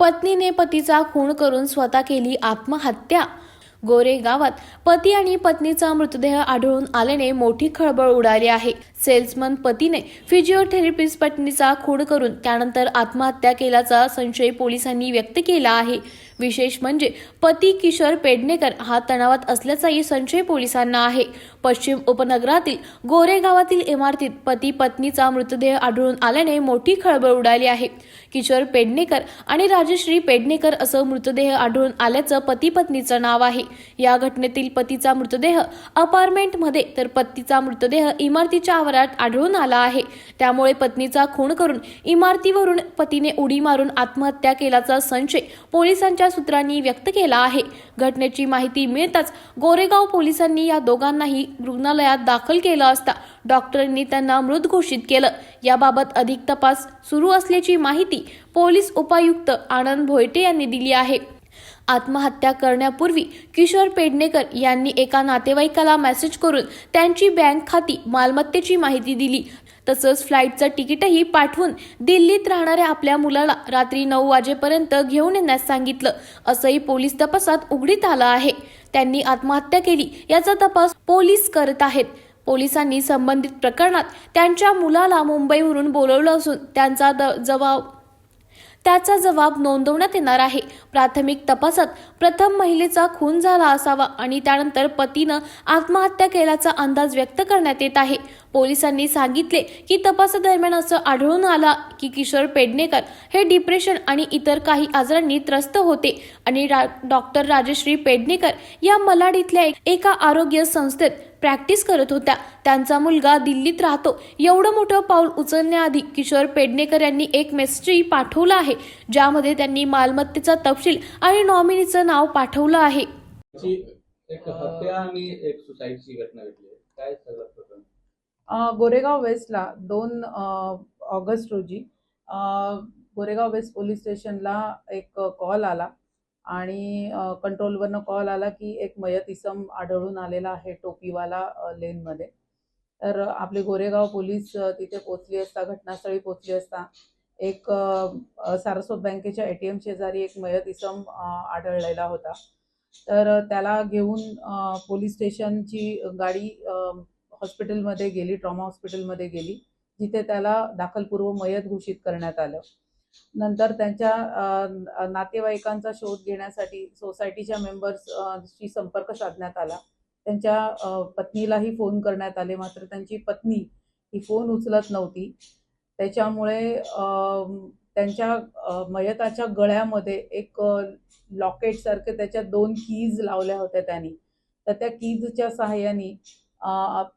पत्नीने पतीचा खून करून स्वतः केली आत्महत्या. गोरे गावात पती आणि पत्नीचा मृतदेह आढळून आल्याने मोठी खळबळ उडाली आहे. सेल्समन पतीने फिजिओथेरपिस्ट पत्नीचा खून करून त्यानंतर आत्महत्या केल्याचा संशय पोलिसांनी व्यक्त केला आहे. विशेष म्हणजे पती किशोर पेडणेकर हा तणावात असल्याचाही संशय पोलिसांना आहे. पश्चिम उपनगरातील गोरे गावातील इमारतीत पती पत्नीचा मृतदेह आढळून आल्याने मोठी खळबळ उडाली आहे. किशोर पेडणेकर आणि राजश्री पेडणेकर असं मृतदेह आढळून आल्याचं पती पत्नीचं नाव आहे. या घटनेतील पतीचा मृतदेह अपार्टमेंटमध्ये तर पतीचा मृतदेह इमारतीच्या आवारात आढळून आला आहे. त्यामुळे पत्नीचा खून करून इमारतीवरून पतीने उडी मारून आत्महत्या केल्याचा संशय पोलिसांच्या सूत्रांनी व्यक्त केला आहे. घटनेची माहिती मिळताच गोरेगाव पोलिसांनी या दोघांनाही रुग्णालयात दाखल केलं असता डॉक्टरांनी त्यांना मृत घोषित केलं. याबाबत अधिक तपास सुरू असल्याची माहिती पोलीस उपायुक्त आनंद भोयटे यांनी दिली आहे. आत्महत्या करण्यापूर्वी किशोर पेडणेकर यांनी एका नातेवाईकाला मेसेज करून त्यांची बँक खाती मालमत्तेची माहिती दिली. तसंच फ्लाईटचं तिकीटही पाठवून दिल्लीत राहणाऱ्या आपल्या मुलाला रात्री नऊ वाजेपर्यंत घेऊन येण्यास सांगितलं. असंही पोलीस तपासात उघडीत आलं आहे. त्यांनी आत्महत्या केली याचा तपास पोलीस करत आहेत. पोलिसांनी संबंधित प्रकरणात त्यांच्या मुलाला मुंबईवरून बोलवलं असून त्यांचा द- जबाब त्याचा जबाब नोंदवण्यात येणार आहे. प्राथमिक तपासात प्रथम महिलेचा खून झाला असावा आणि त्यानंतर पतीनं आत्महत्या केल्याचा अंदाज व्यक्त करण्यात येत आहे. पोलिसांनी सांगितले की तपासादरम्यान असं आढळून आला की किशोर पेडणेकर हे डिप्रेशन आणि इतर काही आजारांनी त्रस्त होते आणि रा- डॉक्टर राजश्री पेडणेकर या मलाड इथल्या एका आरोग्य संस्थेत प्रॅक्टिस करत होत्या. त्यांचा मुलगा दिल्लीत राहतो. एवढं मोठं पाऊल उचलण्याआधी किशोर पेडणेकर यांनी एक मेसेजही पाठवला आहे. ज्यामध्ये त्यांनी मालमत्तेचा तपशील आणि नॉमिनीचं नाव पाठवलं आहे. ची एक हत्या आणि एक सुसाईडची घटना घडली आहे. काय सगळं प्रकरण? अ, गोरेगाव वेस्टला दोन ऑगस्ट रोजी अ, गोरेगाव वेस्ट पोलीस स्टेशनला एक कॉल आला. आणि कंट्रोलवरनं कॉल आला की एक मयत इसम आढळून आलेला आहे टोपीवाला लेनमध्ये. तर आपले गोरेगाव पोलीस तिथे पोचली असता घटनास्थळी पोचली असता एक सारस्वत बँकेच्या ए टी एम शेजारी एक मयत इसम आढळलेला होता. तर त्याला घेऊन पोलीस स्टेशनची गाडी हॉस्पिटलमध्ये गेली ट्रॉमा हॉस्पिटलमध्ये गेली जिथे त्याला दाखलपूर्व मयत घोषित करण्यात आलं. नंतर त्यांच्या नातेवाईकांचा शोध घेण्यासाठी सोसायटीच्या मेंबर्सशी संपर्क साधण्यात आला. त्यांच्या पत्नीलाही फोन करण्यात आले मात्र त्यांची पत्नी ही फोन उचलत नव्हती. त्याच्यामुळे त्यांच्या मयताच्या गळ्यामध्ये एक लॉकेट सारखे त्याच्या दोन कीज लावल्या होत्या त्यांनी. तर त्या कीजच्या सहाय्याने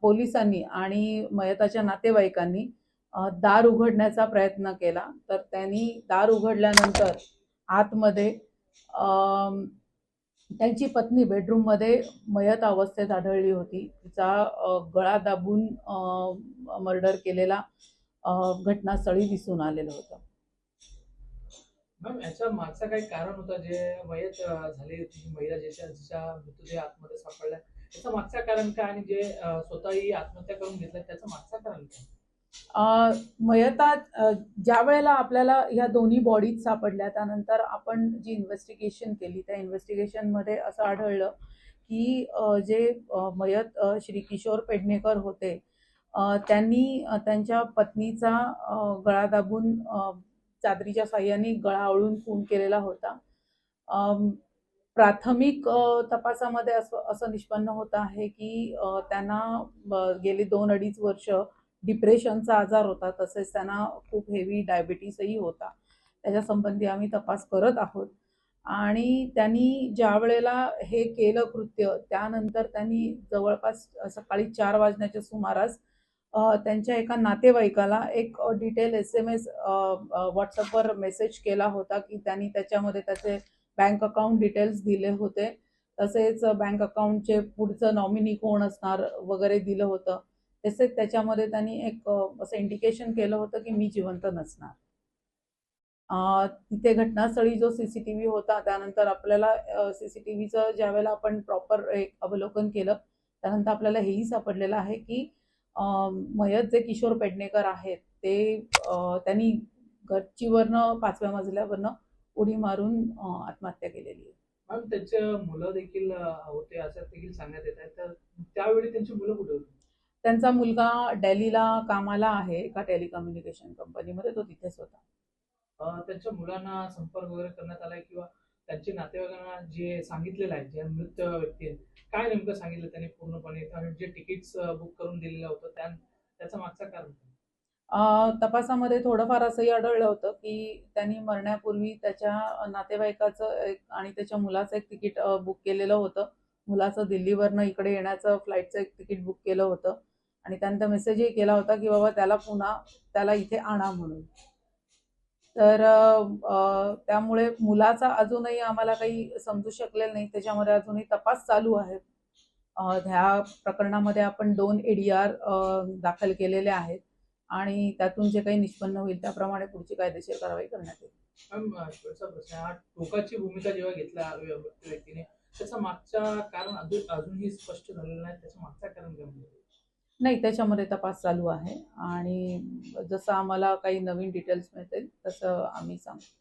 पोलिसांनी आणि मयताच्या नातेवाईकांनी दार उघडण्याचा प्रयत्न केला. तर त्यांनी दार उघडल्यानंतर आतमध्ये त्यांची पत्नी बेडरूममध्ये मयत अवस्थेत आढळली होती. तिचा गळा दाबून मर्डर केलेला घटनास्थळी दिसून आलेलं होतं. मॅम याच्या मागचं काही कारण होतं जे मयत झाली होती महिला ज्याच्या जिच्या मृतदेह आतमध्ये सापडला त्याचं मागचं कारण काय आणि जे स्वतःही आत्महत्या करून घेतलं त्याचं मागचं कारण काय? मयतात ज्या वेळेला आपल्याला ह्या दोन्ही बॉडीज सापडल्या त्यानंतर आपण जी इन्व्हेस्टिगेशन केली त्या इन्व्हेस्टिगेशनमध्ये असं आढळलं की जे मयत श्री किशोर पेडणेकर होते त्यांनी त्यांच्या पत्नीचा गळा दाबून चादरीच्या साह्याने गळा आळून खून केलेला होता. प्राथमिक तपासामध्ये असं असं निष्पन्न होत आहे की त्यांना गेले दोन अडीच वर्ष डिप्रेशनचा आजार होता तसेच त्यांना खूप हेवी डायबिटीसही होता. त्याच्या संबंधी आम्ही तपास करत आहोत. आणि त्यांनी ज्या वेळेला हे केलं कृत्य त्यानंतर त्यांनी जवळपास सकाळी चार वाजण्याच्या सुमारास त्यांच्या एका नातेवाईकाला एक डिटेल एस एम एस व्हॉट्सअपवर मेसेज केला होता की त्यांनी त्याच्यामध्ये त्याचे बँक अकाउंट डिटेल्स दिले होते. तसेच बँक अकाउंटचे पुढचं नॉमिनी कोण असणार वगैरे दिलं होतं. तसेच त्याच्यामध्ये त्यांनी एक असं इंडिकेशन केलं होतं की मी जिवंत नसणार. तिथे घटनास्थळी जो सी सी टी व्ही होता त्यानंतर आपल्याला सी सी टी व्हीचं ज्यावेळेला आपण प्रॉपर एक अवलोकन केलं त्यानंतर आपल्याला हेही सापडलेलं आहे की मयत जे किशोर पेडणेकर आहेत ते त्यांनी घरचीवरनं पाचव्या मजल्यावरनं उडी मारून आत्महत्या केलेली आहे. मॅम त्यांचे मुलं देखील होते असं देखील सांगण्यात येत आहे. तर त्यावेळी त्यांची मुलं कुठे होती? त्यांचा मुलगा दिल्लीला कामाला आहे एका टेलिकम्युनिकेशन कंपनीमध्ये तो तिथेच होता. त्यांच्या मुलांना संपर्क वगैरे करण्यात आलाय किंवा त्यांच्या नातेवाईकांना जे सांगितलेलं आहे जे मृत व्यक्ती आहे काय नेमकं सांगितलं त्यांनी पूर्णपणे? जे तिकीट्स बुक करून दिलेलं होतं त्या त्याचं मागचं कारण तपासामध्ये थोडंफार असंही आढळलं होतं की त्यांनी मरण्यापूर्वी त्याच्या नातेवाईकाचं एक आणि त्याच्या मुलाचं एक तिकीट बुक केलेलं होतं. मुलाचं दिल्लीवरनं इकडे येण्याचं फ्लाईटचं एक तिकीट बुक केलं होतं. आणि त्यानंतर मेसेजही केला होता की बाबा त्याला पुन्हा त्याला इथे आणा म्हणून. तर त्यामुळे मुलाचा अजूनही आम्हाला काही समजू शकलेलं नाही. त्याच्यामध्ये अजूनही तपास चालू आहे ह्या प्रकरणामध्ये आपण दोन एडीआर दाखल केलेले आहेत. आणि त्यातून जे काही निष्पन्न होईल त्याप्रमाणे पुढची कायदेशीर कारवाई करण्यात येईल. प्रश्न हा टोकाची भूमिका जेव्हा घेतला व्यक्तीने त्याचा मागचा कारण अजून अजूनही स्पष्ट झालेलं नाही. त्याचं मागचा कारण काय नाही त्याच्यामध्ये तपास चालू आहे. आणि जसं आम्हाला काही नवीन डिटेल्स मिळतील तसं आम्ही सांगू.